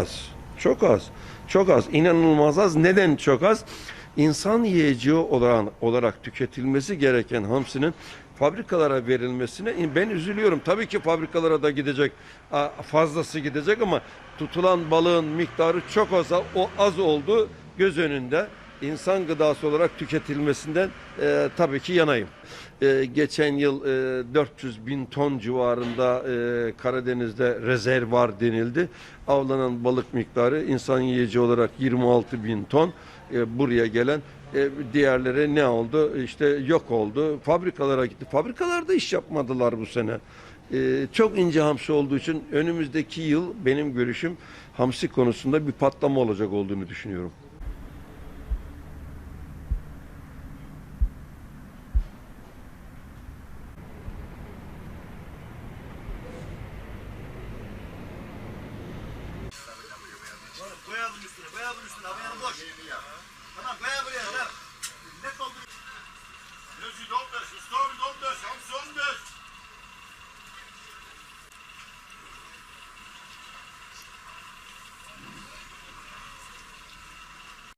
az. Çok az. Çok az. İnanılmaz az. Neden çok az? İnsan yiyeceği olarak, olarak tüketilmesi gereken hamsinin fabrikalara verilmesine ben üzülüyorum. Tabii ki fabrikalara da gidecek fazlası gidecek ama tutulan balığın miktarı çok az o az oldu göz önünde insan gıdası olarak tüketilmesinden e, tabii ki yanayım. E, geçen yıl e, 400 bin ton civarında e, Karadeniz'de rezervar denildi. Avlanan balık miktarı insan yiyeceği olarak 26 bin ton. E, buraya gelen e, diğerleri ne oldu? İşte yok oldu. Fabrikalara gitti. Fabrikalarda iş yapmadılar bu sene. E, çok ince hamsi olduğu için önümüzdeki yıl benim görüşüm hamsi konusunda bir patlama olacak olduğunu düşünüyorum. bunun üstüne. Boya bunun üstüne. Boyanın boş. Tamam boya